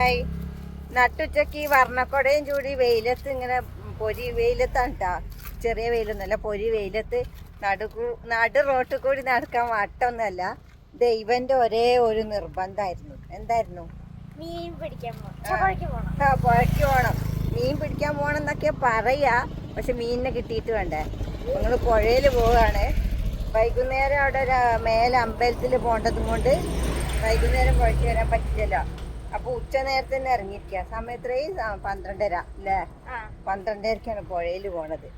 Hi. നട്ടുച്ചക്ക് ഈ വർണക്കൊടയും ചൂടി വെയിലത്ത് ഇങ്ങനെ പൊരി വെയിലത്താണ് കേട്ടോ ചെറിയ വെയിലൊന്നുമല്ല പൊരി വെയിലത്ത് നടു നടു റോട്ടിൽ കൂടി നടക്കാൻ വട്ടൊന്നുമല്ല. ദൈവന്റെ ഒരേ ഒരു നിർബന്ധമായിരുന്നു. എന്തായിരുന്നു? മീൻ പിടിക്കാൻ ആ. പുഴയ്ക്ക് പോണം. മീൻ പിടിക്കാൻ പോകണം എന്നൊക്കെ പറയാ പക്ഷെ മീനിനെ കിട്ടിയിട്ട് വേണ്ടേ? നിങ്ങൾ പുഴയിൽ പോവുകയാണ്. വൈകുന്നേരം അവിടെ ഒരു മേലെ അമ്പലത്തിൽ പോകേണ്ടതും കൊണ്ട് വൈകുന്നേരം പുഴയ്ക്ക് വരാൻ പറ്റില്ലല്ലോ. അപ്പൊ ഉച്ച നേരത്തെ തന്നെ ഇറങ്ങിയിരിക്കുക. സമയത്രയും പന്ത്രണ്ടര അല്ലേ? പന്ത്രണ്ടരക്കാണ് പുഴയിൽ പോണത്.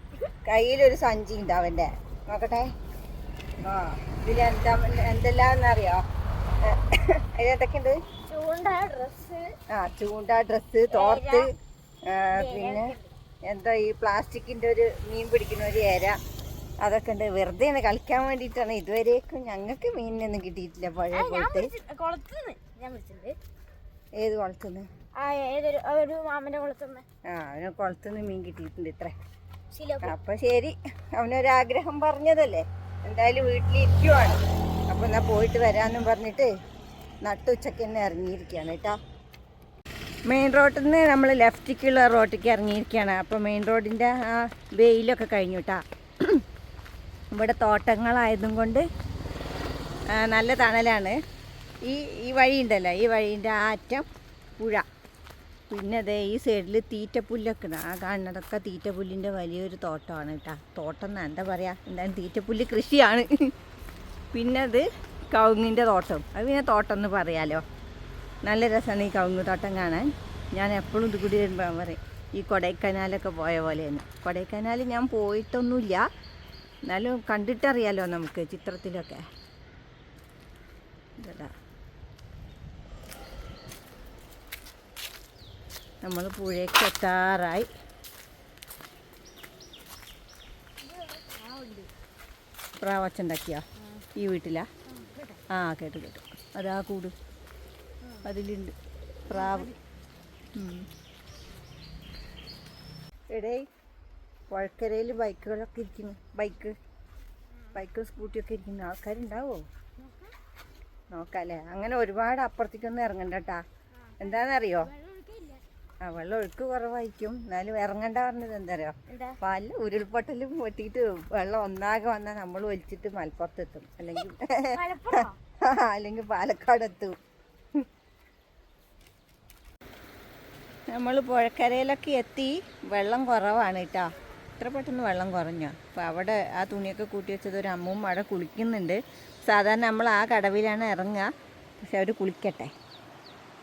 കയ്യിലൊരു സഞ്ചി ഉണ്ട് അവന്റെ. നോക്കട്ടെ. ആ ഇതിൽ എന്താ എന്തെല്ലാന്നറിയോ അതിലെന്തൊക്കെയുണ്ട് ചൂണ്ട ഡ്രസ് ആ ചൂണ്ട ഡ്രസ്സ് തോർത്ത് പിന്നെ എന്താ ഈ പ്ലാസ്റ്റിക്കിന്റെ ഒരു മീൻ പിടിക്കുന്ന ഒരു ഏര. അതൊക്കെ ഉണ്ട്. വെറുതെ ആണ് കളിക്കാൻ വേണ്ടിയിട്ടാണ്. ഇതുവരേക്കും ഞങ്ങൾക്ക് മീനിനൊന്നും കിട്ടിയിട്ടില്ല പഴയ ഞാൻ ഏത് കുളത്തുനിന്ന് ആ ഏതൊരു ഒരു കുളത്തുനിന്ന് ആ അവന് കുളത്തുനിന്ന് മീൻ കിട്ടിയിട്ടുണ്ട് ഇത്ര. അപ്പൊ ശരി അവനൊരാഗ്രഹം പറഞ്ഞതല്ലേ. എന്തായാലും വീട്ടിലിരിക്കുവാണ്. അപ്പൊ എന്നാ പോയിട്ട് വരാന്നും പറഞ്ഞിട്ട് നട്ടുച്ചക്ക് തന്നെ ഇറങ്ങിയിരിക്കുകയാണ് കേട്ടോ. മെയിൻ റോഡിൽ നിന്ന് നമ്മൾ ലെഫ്റ്റിക്കുള്ള റോട്ടിലേക്ക് ഇറങ്ങിയിരിക്കുകയാണ്. അപ്പോൾ മെയിൻ റോഡിന്റെ ആ വെയിലൊക്കെ കഴിഞ്ഞു കേട്ടോ. ഇവിടെ തോട്ടങ്ങളായതും കൊണ്ട് നല്ല തണലാണ്. ഈ ഈ വഴിയുണ്ടല്ലോ ഈ വഴീന്റെ ആറ്റം പുഴ. പിന്നെ അതേ ഈ സൈഡിൽ തീറ്റപ്പുല്ലൊക്കെ ആ കാണുന്നതൊക്കെ തീറ്റപ്പുല്ലിന്റെ വലിയൊരു തോട്ടമാണ് കേട്ടോ. തോട്ടം എന്നാ എന്താ പറയുക എന്തായാലും തീറ്റപ്പുല്ല് കൃഷിയാണ്. പിന്നെ അത് കവുങ്ങിന്റെ തോട്ടം. അത് പിന്നെ തോട്ടം എന്ന് പറയാലോ. നല്ല രസമാണ് ഈ കവുങ്ങ് തോട്ടം കാണാൻ. ഞാൻ എപ്പോഴും ഇത് കൂടി വരുമ്പോൾ പറയും ഈ കൊടൈക്കനാലൊക്കെ പോയ പോലെയാണ് കൊടൈക്കനാൽ ഞാൻ പോയിട്ടൊന്നുമില്ല. എന്നാലും കണ്ടിട്ടറിയാലോ നമുക്ക് ചിത്രത്തിലൊക്കെ. ഇതാ നമ്മൾ പുഴയ്ക്ക് എത്താറായി. പ്രാവച്ചുണ്ടാക്കിയ ഈ വീട്ടിലാ? ആ കേട്ടു കേട്ടു. അതാ കൂട്. അതിലുണ്ട്. പ്രാവ്. എടേ വഴക്കരയിൽ ബൈക്കുകളൊക്കെ ഇരിക്കുന്നു. ബൈക്ക്. ബൈക്കും സ്കൂട്ടിയൊക്കെ ഇരിക്കുന്ന. ആൾക്കാരുണ്ടാവോ? നോക്കാല്ലേ? അങ്ങനെ ഒരുപാട് അപ്പുറത്തേക്കൊന്നും ഇറങ്ങണ്ടട്ടാ എന്താണെന്നറിയോ ആ വെള്ളം ഒഴുക്ക് കുറവായിരിക്കും. എന്നാലും ഇറങ്ങണ്ട പറഞ്ഞത് എന്താ എന്താ? പല ഉരുൾപൊട്ടലും പൊട്ടിയിട്ട് വെള്ളം ഒന്നാകെ വന്നാൽ നമ്മൾ ഒലിച്ചിട്ട് മലപ്പുറത്തെത്തും. അല്ലെങ്കിൽ? അല്ലെങ്കിൽ പാലക്കാട് എത്തും നമ്മൾ പുഴക്കരയിലൊക്കെ എത്തി. വെള്ളം കുറവാണ് കേട്ടോ. ഇത്ര പെട്ടെന്ന് വെള്ളം കുറഞ്ഞോ? അപ്പോൾ അവിടെ ആ തുണിയൊക്കെ കൂട്ടി വെച്ചത് ഒരു അമ്മും അവിടെ കുളിക്കുന്നുണ്ട്. സാധാരണ നമ്മൾ ആ കടവിലാണ് ഇറങ്ങുക. പക്ഷെ അവർ കുളിക്കട്ടെ.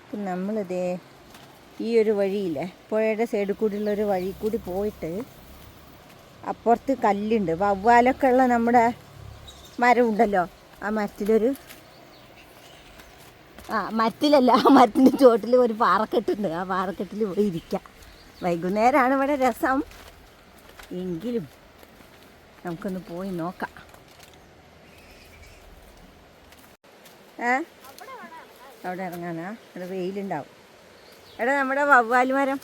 അപ്പം നമ്മളിതേ ഈ ഒരു വഴിയില്ലേ? പുഴയുടെ സൈഡിൽ കൂടിയുള്ള ഒരു വഴി കൂടി പോയിട്ട് അപ്പുറത്ത് കല്ലുണ്ട്. വവ്വാലൊക്കെ ഉള്ള നമ്മുടെ മരമുണ്ടല്ലോ? ആ മരത്തിലൊരു ആ മരത്തിലല്ല ആ മരത്തിന്റെ ചുവട്ടിൽ ഒരു പാറക്കെട്ടുണ്ട്. ആ പാറക്കെട്ടിൽ പോയി ഇരിക്കാം. വൈകുന്നേരമാണ് ഇവിടെ രസം. എങ്കിലും നമുക്കൊന്ന് പോയി നോക്കാം. ഏ? അവിടെ ഇറങ്ങാനാ? അവിടെ വെയിലുണ്ടാവും. എടാ നമ്മുടെ വവ്വാൽ മരം.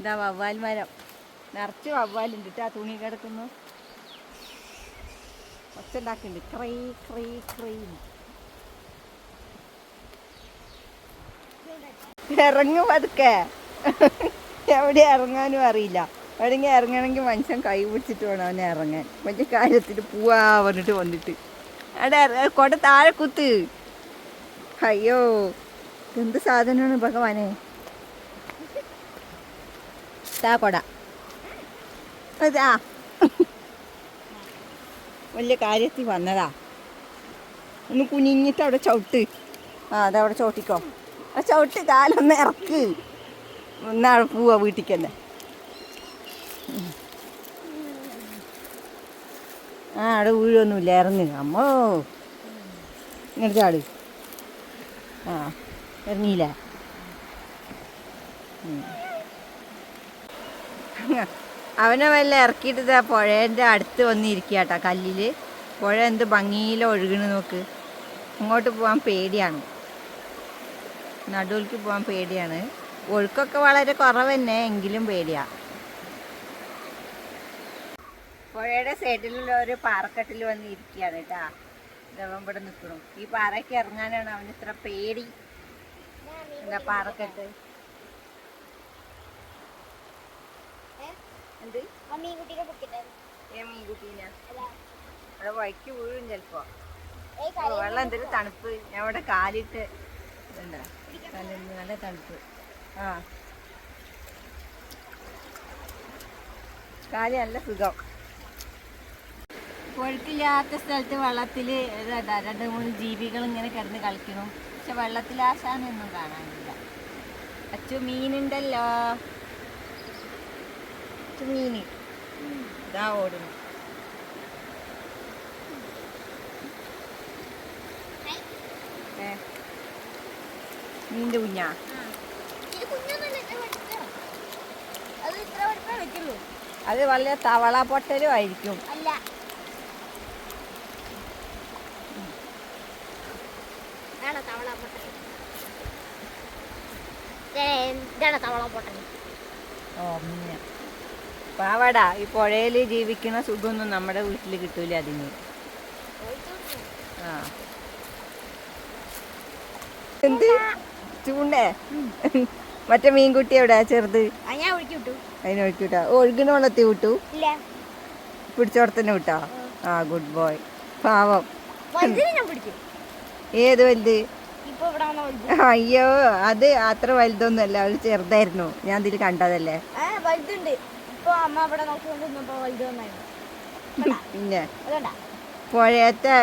ഇതാ വവ്വാൽ മരം. നിറച്ച് വവ്വാലുണ്ട് കേട്ടോ ആ തുണി കിടക്കുന്നു. ഒച്ച ഉണ്ടാക്കുന്നുണ്ട് ക്രീ ക്രൈ. ക്രൈ ഇറങ്ങും പതുക്കെ. എവിടെ ഇറങ്ങാനും അറിയില്ല. എവിടെങ്കിൽ ഇറങ്ങണമെങ്കിൽ മനുഷ്യൻ കൈ പിടിച്ചിട്ട് വേണം അവനെ ഇറങ്ങാൻ. മറ്റേ കാര്യത്തിൽ പോവാ പറഞ്ഞിട്ട് വന്നിട്ട്. അവിടെ കൊട താഴെ കുത്ത്. അയ്യോ. എന്ത് സാധനമാണ് ഭഗവാനെ? താ അതാ വലിയ കാര്യത്തിൽ വന്നതാ. ഒന്ന് കുനിഞ്ഞിട്ട് അവിടെ ചവിട്ട്. ആ അതവിടെ ചവിട്ടിക്കോ. ആ ചവിട്ട് കാലൊന്ന് ഇറക്ക്. ഒന്നാൾ പോവാ വീട്ടിലേക്ക് തന്നെ ആ അവിടെ വീഴൊന്നുമില്ല ഇറങ്ങ്. അമ്മോ. ഇങ്ങോട്ട് ചാട്. ആ. ഇറങ്ങിയില്ലേ. അവനെ വല്ല ഇറക്കിയിട്ട് പുഴേന്റെ അടുത്ത് വന്നിരിക്കുക കേട്ടോ കല്ലിൽ പുഴ എന്ത് ഭംഗിയിൽ ഒഴുകണ് നോക്ക്. അങ്ങോട്ട് പോകാൻ പേടിയാണ്. നടുവിലേക്ക് പോകാൻ പേടിയാണ്. ഒഴുക്കൊക്കെ വളരെ കുറവ് തന്നെ എങ്കിലും പേടിയാ. പുഴയുടെ സൈഡിലുള്ള ഒരു പാറക്കെട്ടിൽ വന്ന് ഇരിക്കുകയാണ് കേട്ടാ. ഇതവൻ ഇവിടെ നിൽക്കണം. ഈ പാറയ്ക്ക് ഇറങ്ങാനാണ് അവന് ഇത്ര പേടി. എന്താ പാറക്കെട്ട് എന്ത്? മീൻകുട്ടീനെ അവിടെ വഴിക്ക് വീഴും ചെലപ്പോ. വെള്ളം എന്തൊരു തണുപ്പ്. ഞാൻ ഇവിടെ കാലിട്ട് ഇതുണ്ടാ നല്ല തണുപ്പ്. ആ. കാലി നല്ല സുഖം. ഒഴുക്കില്ലാത്ത സ്ഥലത്ത് വെള്ളത്തിൽ രണ്ട് മൂന്ന് ജീവികൾ ഇങ്ങനെ കിടന്ന് കളിക്കണം പക്ഷെ വെള്ളത്തിൽ ആശാനൊന്നും കാണാനില്ല. അച്ചു മീനുണ്ടല്ലോ? അച്ചു മീന്. ഇതാ ഓടുന്നു. മീന്റെ കുഞ്ഞാ. അത് വലിയ തവള പൊട്ടലും ആയിരിക്കും. അല്ല ഇതാണ് തവള പൊട്ടൽ ഇതാണ് തവള പൊട്ടൽ പാവടാ ഈ പുഴയിൽ ജീവിക്കുന്ന സുഖമൊന്നും നമ്മുടെ വീട്ടിൽ കിട്ടൂല അതിന്. ആ. എന്ത്? ചൂണ്ടേ? മറ്റേ മീൻകുട്ടി എവിടെ? ചെറുത്? അതിനെ ഒഴുക്കി വിട്ടാ. വെള്ളത്തിൽ വിട്ടു? പിടിച്ചോടത്തന്നെ വിട്ടോ? ആ. ഗുഡ് ബോയ് പാവം. പിടിച്ചു. ഏത് വലുത്? അയ്യോ അത് അത്ര വലുതൊന്നുമല്ല അത് ചെറുതായിരുന്നു. ഞാൻ ഇതിൽ കണ്ടതല്ലേ? പിന്നെ പുഴയത്തെ.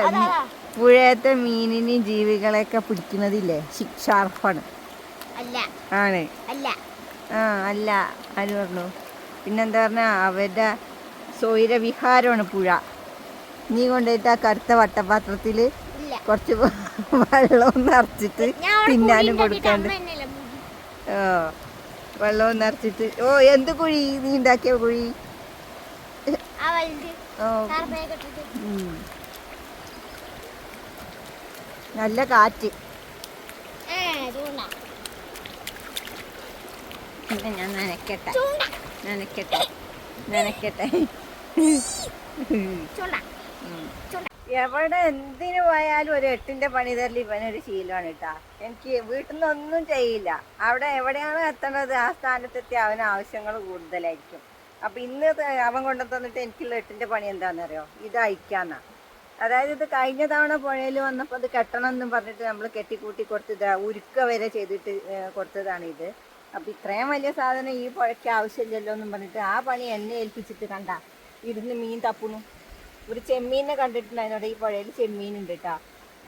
പുഴയത്തെ മീനിനെയും ജീവികളെയൊക്കെ പിടിക്കുന്നതില്ലേ? ഷാർഫാണ് ആണ്. ആ അല്ല. ആര് പറഞ്ഞു? പിന്നെന്താ പറഞ്ഞാ? അവരുടെ സ്വൈരവിഹാരമാണ് പുഴ. നീ കൊണ്ടുപോയിട്ട് ആ കറുത്ത വട്ടപാത്രത്തിൽ ഇല്ല കുറച്ച് വെള്ളവും നിറച്ചിട്ട് തിന്നാനും കൊടുക്കാണ്ട്. ഓ വെള്ളവും നിറച്ചിട്ട്. ഓ എന്ത് കുഴി? നീ ഉണ്ടാക്കിയ കുഴി? ഓ. നല്ല കാറ്റ്. പിന്നെ ഞാൻ നനക്കട്ടെ നനക്കട്ടെ നനക്കട്ടെ ചൂണ്ട. ചൂണ്ട. എവിടെ എന്തിനു പോയാലും ഒരു എട്ടിന്റെ പണി തരലി ഇവനൊരു ശീലമാണ് കേട്ടാ എനിക്ക് വീട്ടിൽ നിന്ന് ഒന്നും ചെയ്യില്ല. അവിടെ എവിടെയാണ് എത്തേണ്ടത്? ആ സ്ഥാനത്തെത്തി അവന് ആവശ്യങ്ങൾ കൂടുതലായിരിക്കും. അപ്പൊ ഇന്ന് അവൻ കൊണ്ടു തന്നിട്ട് എനിക്കുള്ള എട്ടിന്റെ പണി എന്താണെന്നറിയോ ഇത് അയക്കാന്നാ. അതായത് ഇത് കഴിഞ്ഞ തവണ പുഴയിൽ വന്നപ്പോൾ അത് കെട്ടണം എന്നും പറഞ്ഞിട്ട് നമ്മൾ കെട്ടിക്കൂട്ടി കൊടുത്തത് ഉരുക്ക വരെ ചെയ്തിട്ട് കൊടുത്തതാണ് ഇത്. അപ്പൊ ഇത്രയും വലിയ സാധനം ഈ പുഴയ്ക്ക് ആവശ്യമില്ലല്ലോ എന്നും പറഞ്ഞിട്ട് ആ പണി എന്നെ ഏൽപ്പിച്ചിട്ട് കണ്ട. ഇരുന്ന് മീൻ തപ്പുന്നു. ഒരു ചെമ്മീനെ കണ്ടിട്ടുണ്ടായിരുന്നു ഈ പുഴയിൽ ചെമ്മീൻ ഉണ്ട് കേട്ടോ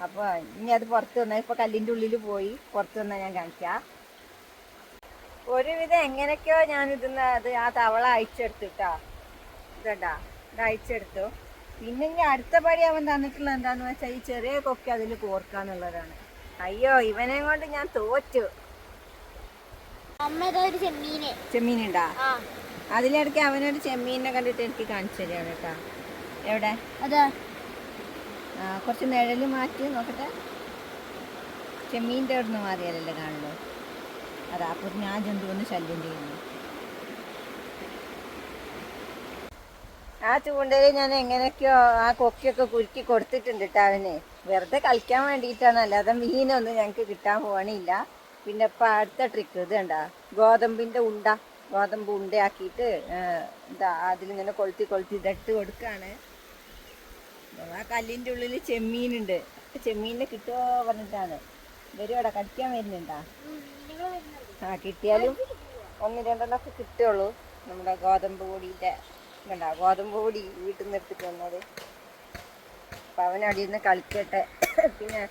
അപ്പോൾ ഇനി അത് പുറത്ത് വന്നാൽ ഇപ്പോൾ കല്ലിന്റെ ഉള്ളിൽ പോയി പുറത്ത് വന്നാൽ ഞാൻ കാണിക്കാം. ഒരുവിധം എങ്ങനെയൊക്കെയോ ഞാൻ ഇതിന്ന് അത് ആ തവള അയച്ചെടുത്തു കേട്ടോ ഇതണ്ടാ? ഇത് അയച്ചെടുത്തു പിന്നെ ഇനി അടുത്ത പടി അവൻ തന്നിട്ടുള്ള എന്താന്ന് വെച്ചാൽ ഈ ചെറിയ കൊക്കെ അതിൽ കോർക്കാന്നുള്ളതാണ്. അയ്യോ ഇവനെ കൊണ്ട് ഞാൻ തോറ്റു. ചെമ്മീനുണ്ടാ? അതിലിടയ്ക്ക് അവനൊരു ചെമ്മീനെ കണ്ടിട്ട് എനിക്ക് കാണിച്ചു തരികയാണ് കേട്ടോ എവിടെ? അതാ. ആ കുറച്ച് നിഴൽ മാറ്റി നോക്കട്ടെ. ചെമ്മീന്റെ അവിടെ നിന്ന് മാറിയാലല്ലേ കാണുള്ളൂ. അതാ അപ്പോൾ ഞാൻ ജന്തു വന്ന് ശല്യം ചെയ്യുന്നു. ആ ചൂണ്ടയിൽ ഞാൻ എങ്ങനെയൊക്കെയോ ആ കൊക്കിയൊക്കെ കുരുക്കി കൊടുത്തിട്ടുണ്ട് കേട്ടോ അവന്. വെറുതെ കളിക്കാൻ വേണ്ടിയിട്ടാണ്. അല്ലാതെ മീനൊന്നും ഞങ്ങൾക്ക് കിട്ടാൻ പോകണില്ല പിന്നെ ഇപ്പം അടുത്ത ട്രിക്ക് ഇത് കണ്ടാ. ഗോതമ്പിന്റെ ഉണ്ട. ഗോതമ്പ് ഉണ്ടയാക്കിയിട്ട് എന്താ അതിലിങ്ങനെ കൊളുത്തി കൊളുത്തി ഇതിട്ട് കൊടുക്കുകയാണ് ആ കല്ലിന്റെ ഉള്ളിൽ ചെമ്മീനുണ്ട്. ചെമ്മീനെ കിട്ടുമോ പറഞ്ഞിട്ടാണ്. വരും അവിടെ കടിക്കാൻ വരുന്നുണ്ടാ? ആ കിട്ടിയാലും ഒന്ന് രണ്ടെണ്ണമൊക്കെ കിട്ടുള്ളൂ. നമ്മുടെ ഗോതമ്പ് പൊടിയുടെ കണ്ടാ ഗോതമ്പ് പൊടി വീട്ടിൽ നിന്ന് എടുത്തിട്ട് വന്നത്. അപ്പം അവൻ അവിടെ ഇരുന്ന് കളിക്കട്ടെ. പിന്നെ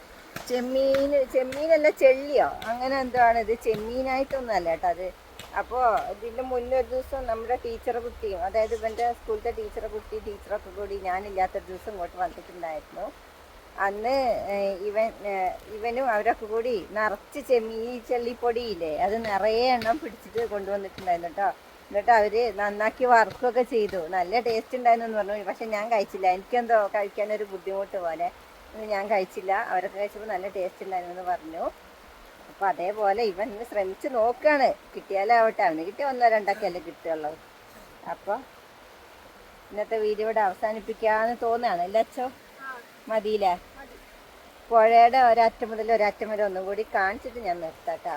ചെമ്മീൻ ചെമ്മീനല്ല ചെള്ളിയോ? അങ്ങനെ എന്തോ ആണ് ഇത് ചെമ്മീനായിട്ടൊന്നും അല്ല കേട്ടോ അത്. അപ്പോൾ ഇതിന്റെ മുന്നേ ഒരു ദിവസം നമ്മുടെ ടീച്ചറെ കുട്ടിയും അതായത് ഇവന്റെ സ്കൂളിലെ ടീച്ചറെ കുട്ടി ടീച്ചറൊക്കെ കൂടി ഞാനില്ലാത്തൊരു ദിവസം ഇങ്ങോട്ട് വന്നിട്ടുണ്ടായിരുന്നു. അന്ന് ഇവൻ ഇവനും അവരൊക്കെ കൂടി നിറച്ച് ചെമ്മീ ചെള്ളിപ്പൊടിയില്ലേ അത് നിറയെ എണ്ണം പിടിച്ചിട്ട് കൊണ്ടുവന്നിട്ടുണ്ടായിരുന്നു കേട്ടോ എന്നിട്ട് അവർ നന്നാക്കി വർക്കൊക്കെ ചെയ്തു. നല്ല ടേസ്റ്റ് ഉണ്ടായിരുന്നു എന്ന് പറഞ്ഞു. പക്ഷെ ഞാൻ കഴിച്ചില്ല. എനിക്കെന്തോ കഴിക്കാനൊരു ബുദ്ധിമുട്ട് പോലെ. ഞാൻ കഴിച്ചില്ല. അവരൊക്കെ കഴിച്ചപ്പോൾ നല്ല ടേസ്റ്റ് ഉണ്ടായിരുന്നു എന്ന് പറഞ്ഞു. അപ്പൊ അതേപോലെ ഇവൻ ഇന്ന് ശ്രമിച്ച് നോക്കാണ്. കിട്ടിയാലാവട്ടെ. അവന് കിട്ടിയ ഒന്നോ രണ്ടൊക്കെ അല്ലേ കിട്ടുള്ളൂ അപ്പൊ ഇന്നത്തെ വീഡിയോ ഇവിടെ അവസാനിപ്പിക്കാന്ന് തോന്നുകയാണ്. അല്ലേ അച്ഛോ? മതിയില്ലേ? മതി പുഴയുടെ ഒരറ്റം മുതൽ ഒരറ്റം വരെ ഒന്നും കൂടി കാണിച്ചിട്ട് ഞാൻ നിർത്താട്ടാ.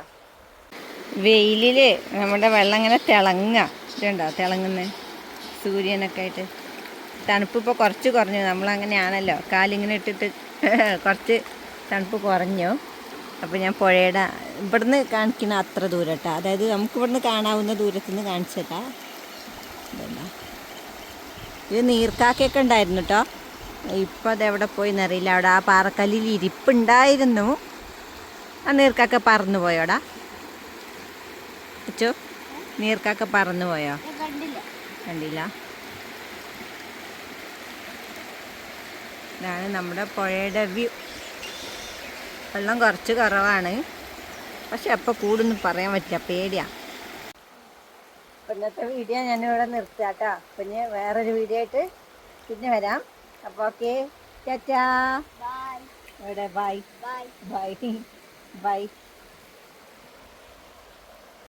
വെയിലിൽ നമ്മുടെ വെള്ളം ഇങ്ങനെ തിളങ്ങുക. ഇതുണ്ടോ തിളങ്ങുന്നത് സൂര്യനൊക്കെ ആയിട്ട്. തണുപ്പ് ഇപ്പോൾ കുറച്ച് കുറഞ്ഞു. നമ്മളങ്ങനെയാണല്ലോ. കാലിങ്ങനെ ഇട്ടിട്ട് കുറച്ച് തണുപ്പ് കുറഞ്ഞു. അപ്പോൾ ഞാൻ പുഴയുടെ ഇവിടുന്ന് കാണിക്കുന്ന അത്ര ദൂരം കേട്ടോ അതായത് നമുക്ക് ഇവിടുന്ന് കാണാവുന്ന ദൂരത്തു നിന്ന് കാണിച്ചതാ ഇതെന്താ? ഇത് നീർക്കാക്കയൊക്കെ ഉണ്ടായിരുന്നു കേട്ടോ ഇപ്പം അതെവിടെ പോയി എന്നറിയില്ല. അവിടെ ആ പാറക്കല്ലിൽ ഇരിപ്പുണ്ടായിരുന്നു. ആ നീർക്കാക്ക പറന്നു പോയോടാ. അച്ചോ നീർക്കാക്ക പറന്നു പോയോ? കണ്ടില്ല. കണ്ടില്ല. ഇതാണ് നമ്മുടെ പുഴയുടെ വ്യൂ. വെള്ളം കുറച്ച് കുറവാണ്. പക്ഷെ എപ്പോൾ കൂടുന്നു പറയാൻ പറ്റില്ല പേടിയാ. അപ്പം ഇന്നത്തെ വീഡിയോ ഞാനിവിടെ നിർത്താട്ടോ പിന്നെ വേറൊരു വീഡിയോ ആയിട്ട് പിന്നെ വരാം. അപ്പോൾ ഓക്കെ ടാറ്റാ. ഇവിടെ ബൈ. ബൈ. ബൈ. ബൈ.